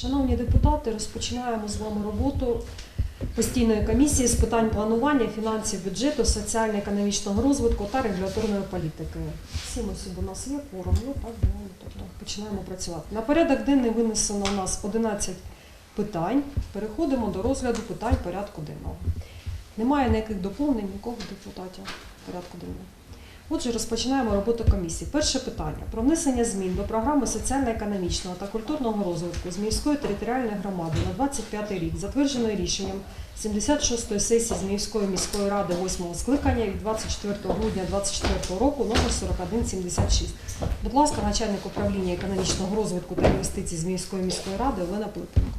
Шановні депутати, розпочинаємо з вами роботу постійної комісії з питань планування, фінансів, бюджету, соціально-економічного розвитку та регуляторної політики. Всі ми сьогодні у нас є, форум є, так, ну, тобто починаємо працювати. На порядок денний винесено у нас 11 питань. Переходимо до розгляду питань порядку денного. Немає ніяких доповнень, нікого депутатів порядку денного. Отже, розпочинаємо роботу комісії. Перше питання про внесення змін до програми соціально-економічного та культурного розвитку з міської територіальної громади на 25 рік, затвердженої рішенням 76-ї сесії з міської міської ради 8 скликання від 24 грудня 2024 року номер 4176. Будь ласка, начальник управління економічного розвитку та інвестицій з міської ради Олена Пилипенко.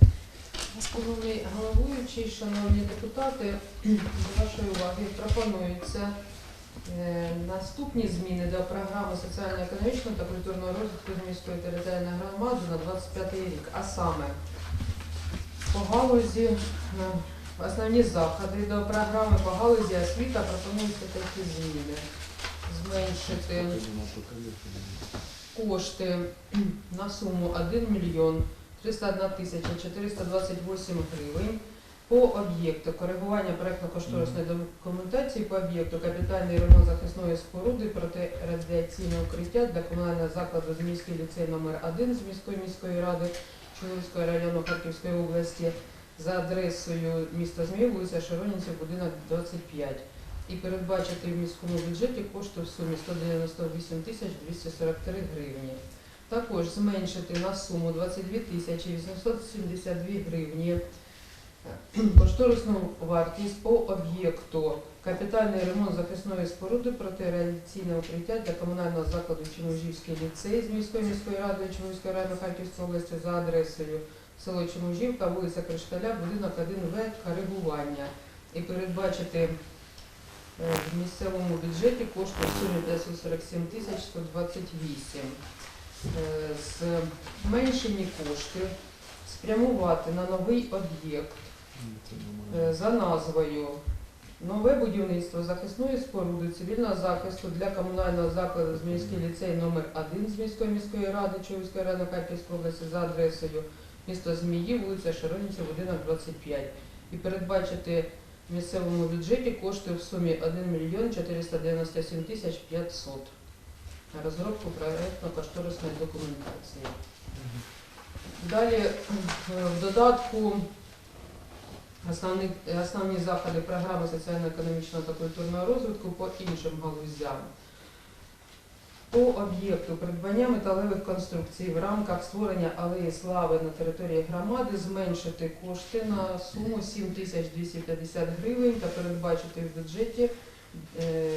Шановний головуючий, шановні депутати, до вашої уваги пропонується наступні зміни до програми соціально-економічного та культурного розвитку міської територіальної громади на 25 рік. А саме по галузі е, основні заходи до програми по галузі освіта пропонуються такі зміни. Зменшити кошти на суму 1 мільйон 301 тисяча 428 гривень по об'єкту коригування проектно-кошторисної документації по об'єкту капітальний ремонт захисної споруди протирадіаційне укриття для комунального закладу Зміївський ліцей номер 1 з міської міської ради Чоловського району Харківської області за адресою міста Зміїв, вулиця Широнінців, будинок 25 і передбачити в міському бюджеті кошти в сумі 198 тисяч 243 гривні. Також зменшити на суму 22 тисячі 872 гривні кошторисну вартість по об'єкту капітальний ремонт захисної споруди протирадіаційне укриття для комунального закладу Чемужівський ліцей з міської міської ради Чемужівської району Харківської області за адресою село Чемужівка, вулиця Кришталя, будинок 1В, коригування. І передбачити е, в місцевому бюджеті кошти в сумі 547 тисяч 128 е, зменшені кошти спрямувати на новий об'єкт за назвою Нове будівництво захисної споруди цивільного захисту для комунального закладу Зміївський ліцей номер 1 з міської міської ради Чуївської району Харківської області за адресою місто Змії, вулиця Широнівця, будинок 25. І передбачити в місцевому бюджеті кошти в сумі 1 мільйон 497 тисяч 500 на розробку проєктно-кошторисної документації. Далі е, в додатку основні, основні заходи програми соціально-економічного та культурного розвитку по іншим галузям. По об'єкту придбання металевих конструкцій в рамках створення алеї слави на території громади зменшити кошти на суму 7250 гривень та передбачити в бюджеті е,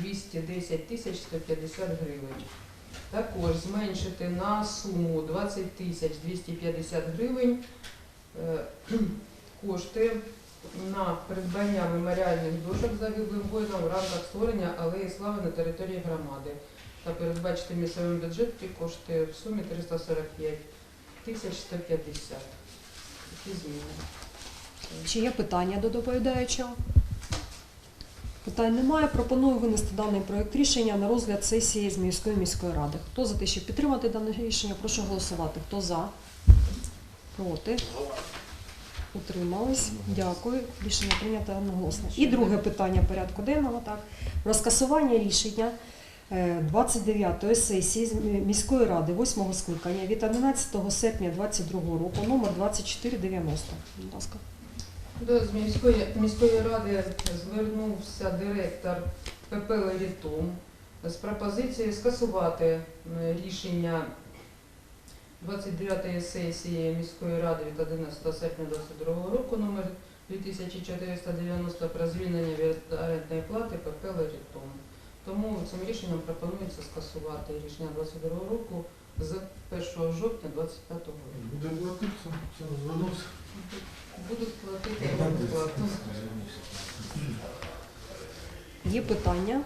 210 150 гривень. Також зменшити на суму 20 250 гривень е, кошти на придбання меморіальних дошок загиблим воїнам в рамках створення алеї слави на території громади та передбачити в місцевому бюджеті кошти в сумі 345 тисяч 150. Такі зміни. Чи є питання до доповідаючого? Питань немає. Пропоную винести даний проект рішення на розгляд сесії з міської міської ради. Хто за те, щоб підтримати дане рішення, прошу голосувати. Хто за? Проти? Утримались. Дякую. Рішення прийнято одноголосно. І друге питання порядку денного так. Про скасування рішення е, 29-ї сесії міської ради 8-го скликання від 11 серпня 2022 року номер 2490. Будь ласка. До з міської, міської ради звернувся директор ПП «Лерітум» з пропозицією скасувати е, рішення 29-ї сесії міської ради від 11 серпня 2022 року номер 2490 про звільнення від орендної плати ПП «Лерітум». Тому цим рішенням пропонується скасувати рішення 22 року з 1 жовтня 25 року. Буде платити, це звернувся. Будуть платити плату. Є питання?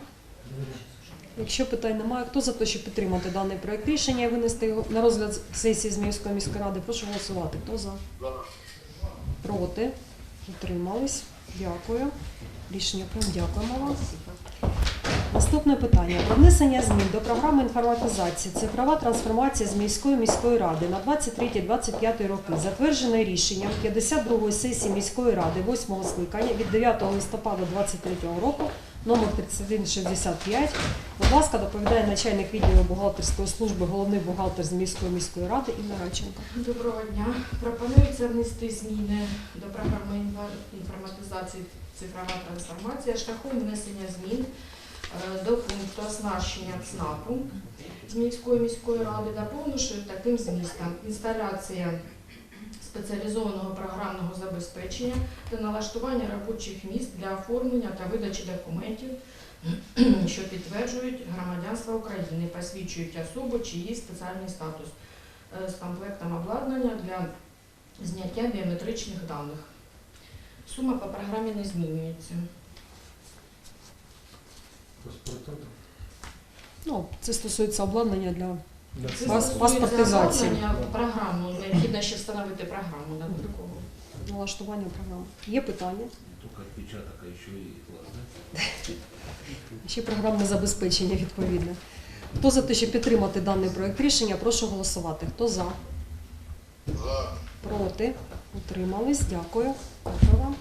Якщо питань немає, хто за те, щоб підтримати даний проект рішення і винести його на розгляд сесії з міської міської ради, прошу голосувати. Хто за? Проти? Утримались? Дякую. Рішення прийнято. Дякуємо вам. Наступне питання про внесення змін до програми інформатизації цифрова трансформація з міської міської ради на 23-25 роки, затверджене рішенням 52-ї сесії міської ради 8 скликання від 9 листопада 2023 року номер 3165. Будь ласка, доповідає начальник відділу бухгалтерської служби, головний бухгалтер з міської міської ради Інна Радченко. Доброго дня. Пропонується внести зміни до програми інформатизації цифрова трансформація шляхом внесення змін е, до пункту оснащення ЦНАПу з міської міської ради, доповнивши таким змістом інсталяція спеціалізованого програмного забезпечення та налаштування робочих місць для оформлення та видачі документів, що підтверджують громадянство України, посвідчують особу чи її спеціальний статус е, з комплектом обладнання для зняття біометричних даних. Сума по програмі не змінюється. Ну, це стосується обладнання для Це Пас- стосується паспортизації. обладнання програму. Необхідно ще встановити програму додаткову. налаштування програми. Є питання? Только отпечаток, а еще и глаз, да? Ще програмне забезпечення відповідне. Хто за те, щоб підтримати даний проект рішення, прошу голосувати. Хто за? Проти? Утримались? Дякую. Дякую вам.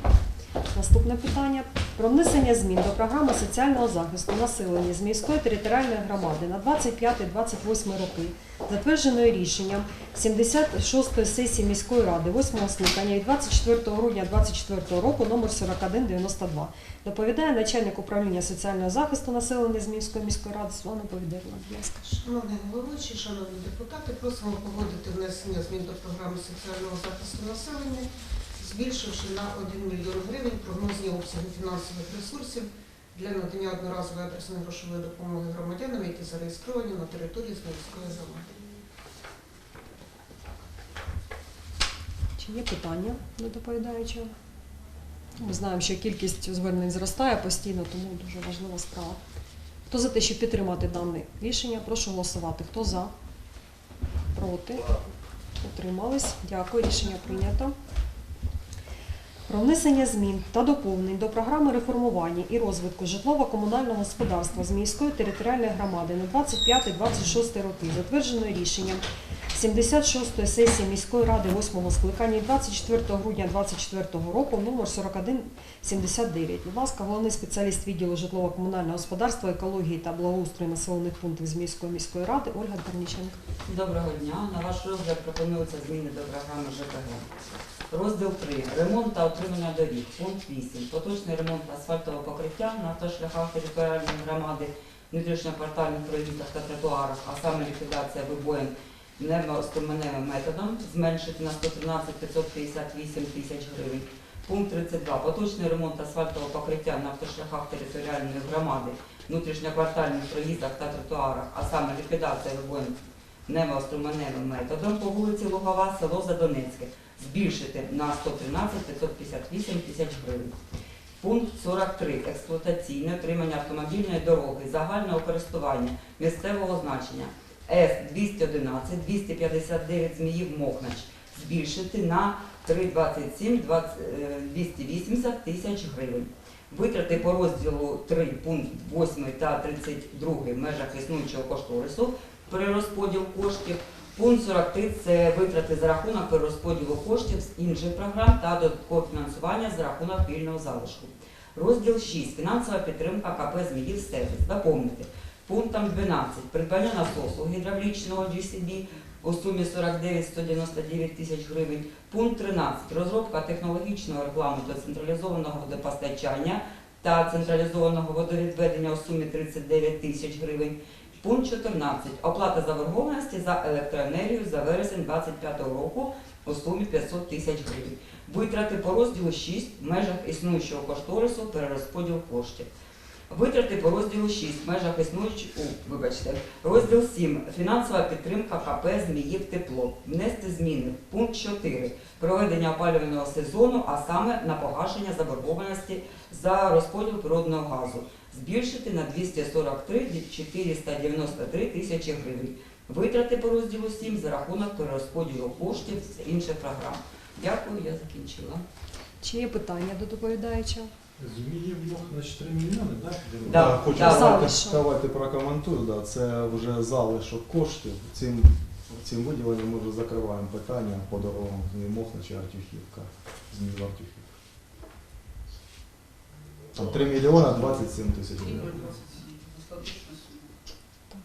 Наступне питання про внесення змін до програми соціального захисту населення з міської територіальної громади на 25-28 роки, затвердженої рішенням 76-ї сесії міської ради 8 скликання від 24 грудня 2024 року номер 4192. Доповідає начальник управління соціального захисту населення з Мінської міської ради. Будь ласка. Шановний головуючий, шановні депутати, просимо погодити внесення змін до програми соціального захисту населення, збільшивши на 1 мільйон гривень прогнозні обсяги фінансових ресурсів для надання одноразової адресної грошової допомоги громадянам, які зареєстровані на території Зміївської громади. Чи є питання до доповідаючого? Ми знаємо, що кількість звернень зростає постійно, тому дуже важлива справа. Хто за те, щоб підтримати дане рішення, прошу голосувати. Хто за? Проти? Утримались? Дякую. Рішення прийнято. Про внесення змін та доповнень до програми реформування і розвитку житлово-комунального господарства з міської територіальної громади на 25-26 роки, затвердженої рішенням 76-ї сесії міської ради 8-го скликання 24 грудня 2024 року номер 4179. Будь ласка, головний спеціаліст відділу житлово-комунального господарства, екології та благоустрою населених пунктів з міської міської ради Ольга Терніченко. Доброго дня. На ваш розгляд пропонуються зміни до програми ЖКГ. Розділ 3. Ремонт та утримання доріг. Пункт 8. Поточний ремонт асфальтового покриття на автошляхах територіальної громади, внутрішньоквартальних проїздах та тротуарах, а саме ліквідація вибоїн пневмоструменевим методом зменшити на 113 558 тисяч гривень. Пункт 32. Поточний ремонт асфальтового покриття на автошляхах територіальної громади, внутрішньоквартальних проїздах та тротуарах, а саме ліквідація вибоїн пневмоструменевим методом по вулиці Лугова, село Задонецьке, збільшити на 113 558 тисяч гривень. Пункт 43. Експлуатаційне отримання автомобільної дороги загального користування місцевого значення С-211, 259 Зміїв Мокнач збільшити на 327 20, е, 280 тисяч гривень. Витрати по розділу 3 пункт 8 та 32 в межах існуючого кошторису перерозподіл коштів. Пункт 43 – це витрати за рахунок перерозподілу коштів з інших програм та додаткове фінансування за рахунок вільного залишку. Розділ 6. Фінансова підтримка КП «Зміїв сервіс». Доповнити. Пунктом 12. Придбання насосу гідравлічного GCB у сумі 49 199 тисяч гривень. Пункт 13. Розробка технологічного регламенту централізованого водопостачання та централізованого водовідведення у сумі 39 тисяч гривень. Пункт 14. Оплата заборгованості за електроенергію за вересень 2025 року у сумі 500 тисяч гривень. Витрати по розділу 6 в межах існуючого кошторису перерозподіл коштів. Витрати по розділу 6 в межах існуючого, вибачте, розділ 7. Фінансова підтримка КП Зміїв тепло. Внести зміни. Пункт 4. Проведення опалювального сезону, а саме на погашення заборгованості за розподіл природного газу збільшити на 243 493 тисячі гривень. Витрати по розділу 7 за рахунок перерозподілу коштів з інших програм. Дякую, я закінчила. Чи є питання до доповідаючого? Зміїв на 4 мільйони, так? Да, хочу да. давайте, давайте прокоментую. Да. Це вже залишок коштів. Цим, цим виділенням ми вже закриваємо питання по дорогам Змій Мохна чи Артюхівка. Змій Артюхівка. Там 3 мільйона 27 тисяч гривень.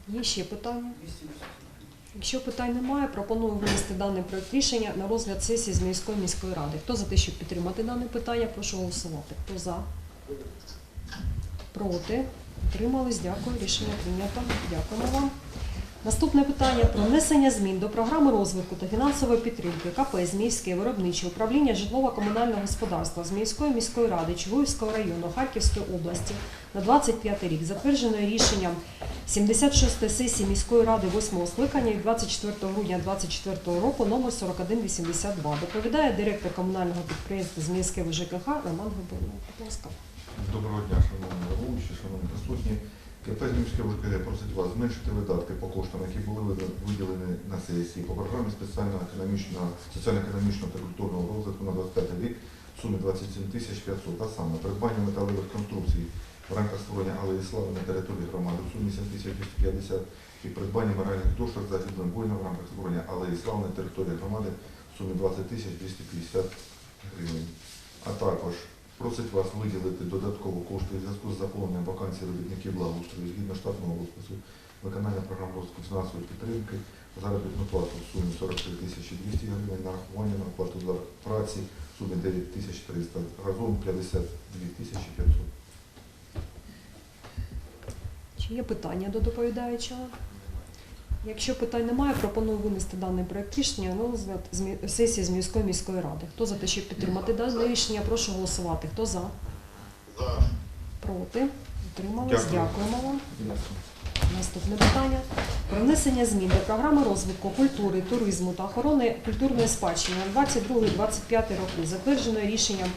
Є ще питання? Якщо питань немає, пропоную винести даний проект рішення на розгляд сесії з міської міської ради. Хто за те, щоб підтримати дане питання, прошу голосувати. Хто за? Проти? Утримались? Дякую. Рішення прийнято. Дякуємо вам. Наступне питання про внесення змін до програми розвитку та фінансової підтримки КП Зміївське виробниче управління житлово-комунального господарства Зміївської міської ради Чугуївського району Харківської області на 25 рік, затвердженої рішенням 76 сесії міської ради 8 скликання від 24 грудня 2024 року номер 4182. Доповідає директор комунального підприємства Зміївське ВЖКХ Роман Габонов. Доброго дня, шановні головуючі, шановні присутні. КП «Зміївське ВКГ просить вас зменшити видатки по коштам, які були виділені на сесії по програмі соціально-економічного та культурного розвитку на 25 рік в сумі 27 тисяч 500, а саме придбання металевих конструкцій в рамках створення алеї слави на території громади в сумі 7 тисяч 250 і придбання моральних дошок за воїна в рамках створення алеї слави на території громади в сумі 20 тисяч 250 гривень. А також просить вас виділити додатково кошти у зв'язку з заповненням вакансій робітників благоустрою згідно штатного розпису виконання програм розвитку фінансової підтримки, заробітну плату в сумі 43 тисячі 200 гривень, нарахування на оплату за праці в сумі 9 тисяч 300, разом 52 тисячі 500. Чи є питання до доповідаючого? Якщо питань немає, пропоную винести даний проект рішення на розгляд сесії з міської міської ради. Хто за те, щоб підтримати дане рішення, прошу голосувати. Хто за? За. Проти? Утримались? Дякую. Дякуємо вам. Наступне питання про внесення змін до програми розвитку культури, туризму та охорони культурної спадщини на 22-25 роки, затвердженої рішенням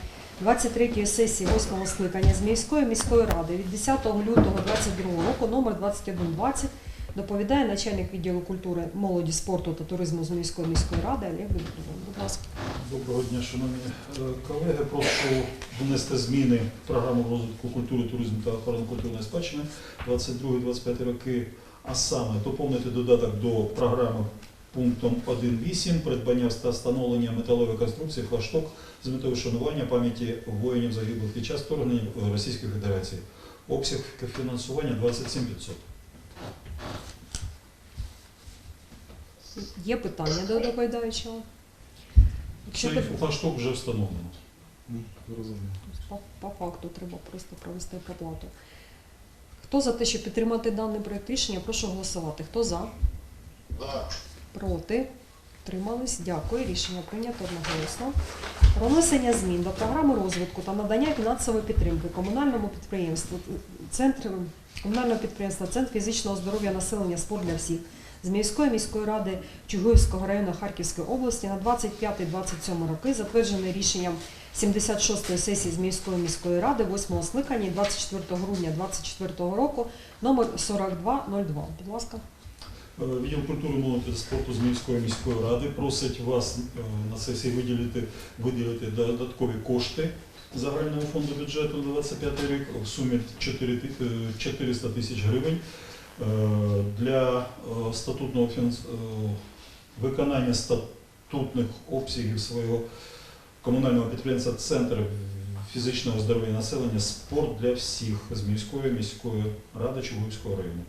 23-ї сесії 8 скликання з міської міської ради від 10 лютого 2022 року номер 2120 доповідає начальник відділу культури, молоді, спорту та туризму з міської міської ради Олег Вікторович. Будь ласка. Доброго дня, шановні е, колеги. Прошу внести зміни в програму розвитку культури, туризму та охорони культурної спадщини 22-25 роки, а саме доповнити додаток до програми пунктом 1.8 придбання та встановлення металової конструкції флагшток з метою вшанування пам'яті воїнів загиблих під час вторгнення Російської Федерації. Обсяг фінансування 27 Є питання до доповідаючого? Якщо Цей пит- флагшток вже встановлено. М, По, по факту треба просто провести проплату. Хто за те, щоб підтримати даний проект рішення, прошу голосувати. Хто за? Проти? Тримались? Дякую. Рішення прийнято одноголосно. Про внесення змін до програми розвитку та надання фінансової підтримки комунальному підприємству Центр комунального підприємства Центр фізичного здоров'я населення спорт для всіх з міської міської ради Чугуївського району Харківської області на 25-27 роки, затверджений рішенням 76-ї сесії з міської міської ради 8 скликання 24 грудня 2024 року номер 4202. Будь ласка. Е, Відділ культури, молоді та спорту з Міської міської ради просить вас е, на сесії виділити, виділити додаткові кошти загального фонду бюджету на 25 рік в сумі 4 ти- е, 400 тисяч гривень для е, статутного фінанс... е, виконання статутних обсягів свого комунального підприємства Центр фізичного здоров'я населення спорт для всіх з міської міської ради Чугуївського району.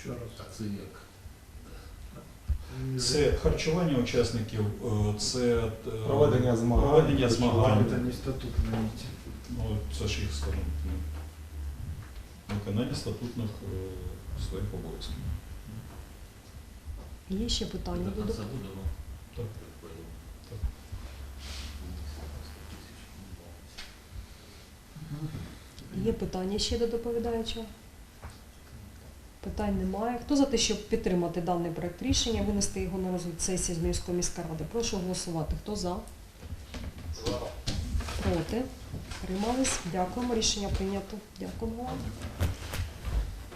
Ще раз. А це як? Це харчування учасників, е, це е, Проведення змагань. проведення змагань. Це не статут. Ну, це ж їх скажімо, виконання статутних е, своїх обов'язків. Є ще питання ну, Так. Так. Є питання ще до доповідаючого? Питань немає. Хто за те, щоб підтримати даний проект рішення, винести його на розгляд сесії з міської міської ради? Прошу голосувати. Хто за? Проти? Тримались? Дякуємо. Рішення прийнято. Дякуємо.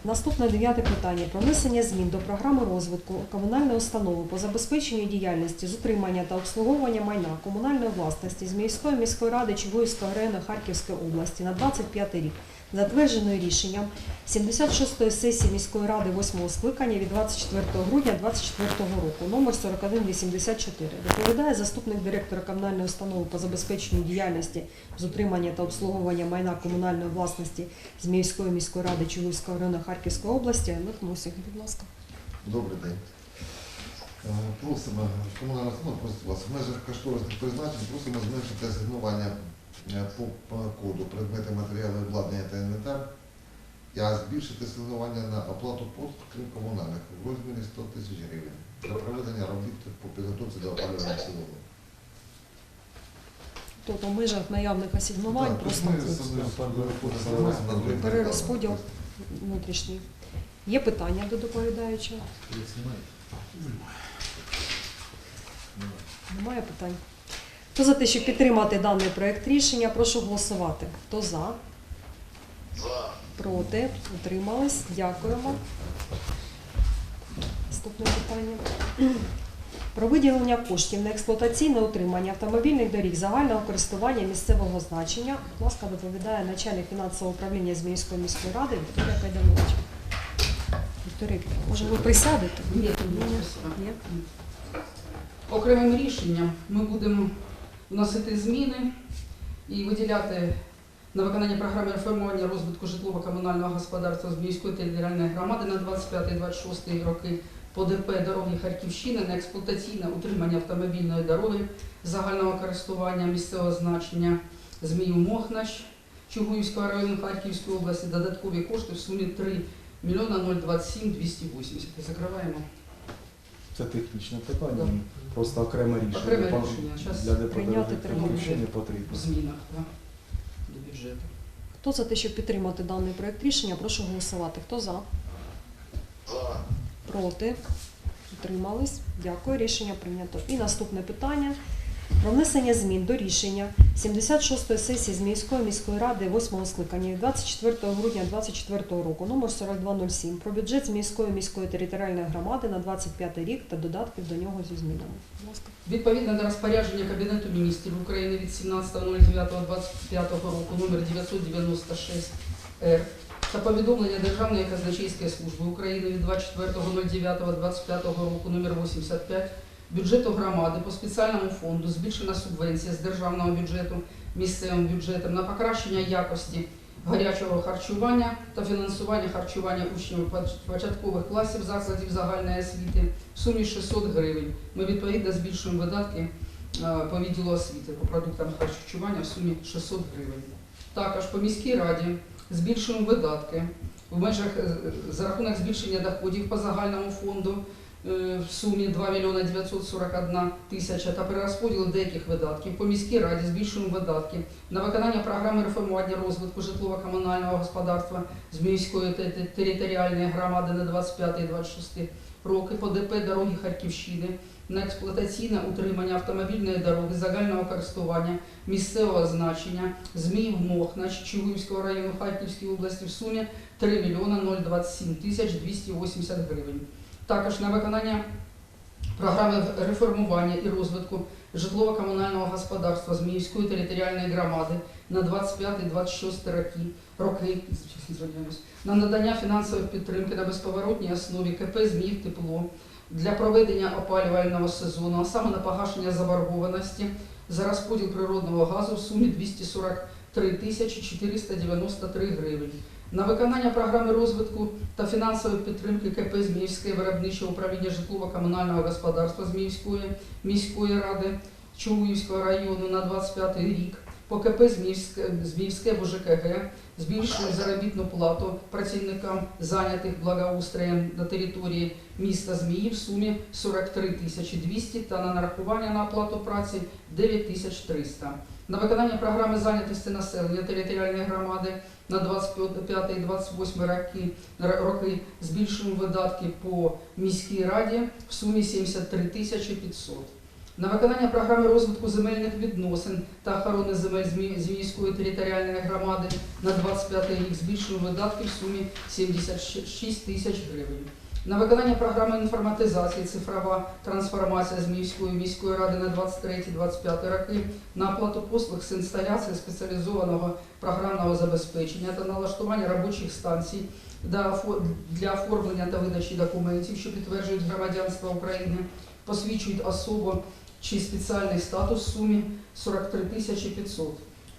Наступне дев'яте питання про внесення змін до програми розвитку комунальної установи по забезпеченню діяльності з утримання та обслуговування майна комунальної власності з міської міської ради Чугуївського району Харківської області на 25 рік, затвердженою рішенням 76-ї сесії міської ради 8-го скликання від 24 грудня 2024 року, номер 4184. Доповідає заступник директора комунальної установи по забезпеченню діяльності з утримання та обслуговування майна комунальної власності з міської міської ради Чугуївського району Харківської області. Мосик, будь ласка. Добрий день. Е, Просимо, комунальна установа просить вас в межах кошторисних призначень просимо зменшити асигнування по по коду предмети матеріали обладнання та інвентар, а збільшити асигнування на оплату послуг, крім комунальних, в розмірі 100 тисяч гривень для проведення робіт по підготовці до опалювального сезону. Тобто в межах наявних асигнувань Так, просто перерозподіл внутрішній. Є питання до доповідаючого? Немає питань. Хто за те, щоб підтримати даний проект рішення, прошу голосувати. Хто за? Проти? Утримались? Дякуємо. Наступне питання. Про виділення коштів на експлуатаційне утримання автомобільних доріг загального користування місцевого значення. Будь ласка, доповідає начальник фінансового управління Зміївської міської ради Вікторія Кайданович. Вікторія, може ви присядете? Ні, Ні? ні. Окремим рішенням ми будемо вносити зміни і виділяти на виконання програми реформування розвитку житлово-комунального господарства з міської територіальної громади на 25-26 роки по ДП дороги Харківщини на експлуатаційне утримання автомобільної дороги загального користування місцевого значення Зміїв Мохнач Чугуївського району Харківської області додаткові кошти в сумі 3 мільйона 027 280. Закриваємо. Це технічне питання, Да. просто окреме рішення. Окреме Пан- рішення. Щас Для депутатів прийняти треба потрібно. в змінах да, до бюджету. Хто за те, щоб підтримати даний проект рішення, прошу голосувати. Хто за? Проти? Утримались? Дякую. Рішення прийнято. І наступне питання про внесення змін до рішення 76-ї сесії з міської міської ради 8 скликання від 24 грудня 2024 року, номер 4207, про бюджет з міської міської територіальної громади на 25 рік та додатків до нього зі змінами. Відповідно до розпорядження Кабінету міністрів України від 17.09.25 року номер 996 Р та повідомлення Державної казначейської служби України від 24.09.25 року номер 85 бюджету громади по спеціальному фонду збільшена субвенція з державного бюджету місцевим бюджетом на покращення якості гарячого харчування та фінансування харчування учнів початкових класів закладів загальної освіти в сумі 600 гривень. Ми відповідно збільшуємо видатки е, по відділу освіти по продуктам харчування в сумі 600 гривень. Також по міській раді збільшуємо видатки в межах е, за рахунок збільшення доходів по загальному фонду в сумі 2 мільйона 941 тисяча та перерозподіл деяких видатків. По міській раді збільшуємо видатки на виконання програми реформування розвитку житлово-комунального господарства з міської те- те- територіальної громади на 25-26 роки по ДП дороги Харківщини на експлуатаційне утримання автомобільної дороги загального користування місцевого значення Зміїв Мохнач Чугуївського району Харківської області в сумі 3 мільйона 027 тисяч 280 гривень. Також на виконання програми реформування і розвитку житлово-комунального господарства Зміївської територіальної громади на 25-26 роки, роки на надання фінансової підтримки на безповоротній основі КП Зміїв Тепло для проведення опалювального сезону, а саме на погашення заборгованості за розподіл природного газу в сумі 243 тисячі 493 гривень. На виконання програми розвитку та фінансової підтримки КП Зміївське виробниче управління житлово-комунального господарства Зміївської міської ради Чугуївського району на 25 рік. По КП Зміївське, БЖКГ збільшує заробітну плату працівникам зайнятих благоустроєм на території міста Зміїв в сумі 43 тисячі 200 та на нарахування на оплату праці 9 тисяч 300. На виконання програми зайнятості населення територіальної громади на 25-28 роки, роки збільшуємо видатки по міській раді в сумі 73 тисячі 500. На виконання програми розвитку земельних відносин та охорони земель Змі- Зміївської територіальної громади на 25 рік збільшуємо видатки в сумі 76 тисяч гривень. На виконання програми інформатизації цифрова трансформація Зміївської міської ради на 23-25 роки на оплату послуг з інсталяції спеціалізованого програмного забезпечення та налаштування робочих станцій для оформлення та видачі документів, що підтверджують громадянство України, посвідчують особу чи спеціальний статус в сумі 43 тисячі 500.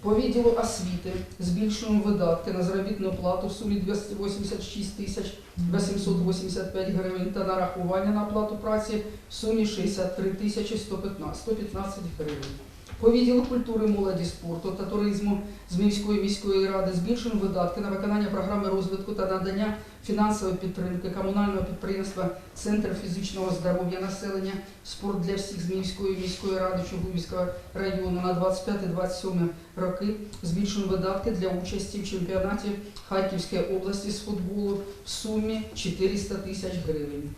По відділу освіти збільшуємо видатки на заробітну плату в сумі 286 тисяч 885 гривень та нарахування на оплату праці в сумі 63 тисячі 115 115 гривень. По відділу культури, молоді, спорту та туризму Зміївської міської ради збільшуємо видатки на виконання програми розвитку та надання фінансової підтримки комунального підприємства Центр фізичного здоров'я населення спорт для всіх Зміївської міської ради Чугуївського району на 25-27 роки. Збільшуємо видатки для участі в чемпіонаті Харківської області з футболу в сумі 400 тисяч гривень.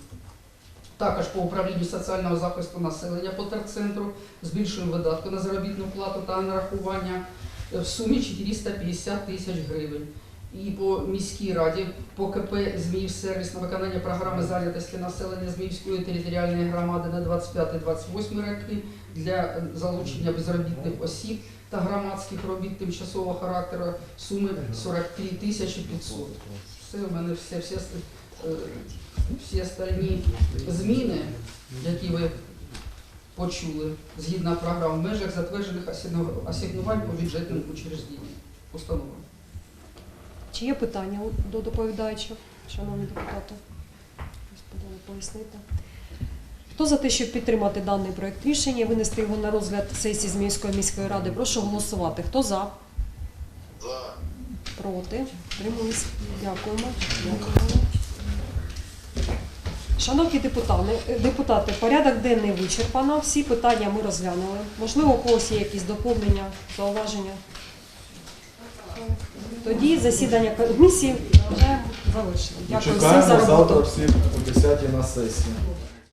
Також по управлінню соціального захисту населення по терцентру збільшуємо видатки на заробітну плату та нарахування в сумі 450 тисяч гривень. І по міській раді, по КП «Зміївсервіс» на виконання програми зайнятості населення Зміївської територіальної громади на 25-28 роки для залучення безробітних осіб та громадських робіт тимчасового характеру суми 43 тисячі 500. Все у мене все, всі, е, всі остальні зміни, які ви почули, згідно програм в межах затверджених асигну- асигнувань по бюджетним учрежденням, установам. Чи є питання до доповідаючих, шановні депутати? Господи, пояснити. Хто за те, щоб підтримати даний проект рішення і винести його на розгляд сесії Зміївської міської міської ради, прошу голосувати. Хто за? За. Проти? Тримуюсь. Дякуємо. Дякуємо. Шановні депутати, депутати, порядок денний вичерпано. Всі питання ми розглянули. Можливо, у когось є якісь доповнення, зауваження. Тоді засідання комісії вже завершено. Дякую всім за Чекаємо роботу. завтра всіх о 10 на сесії.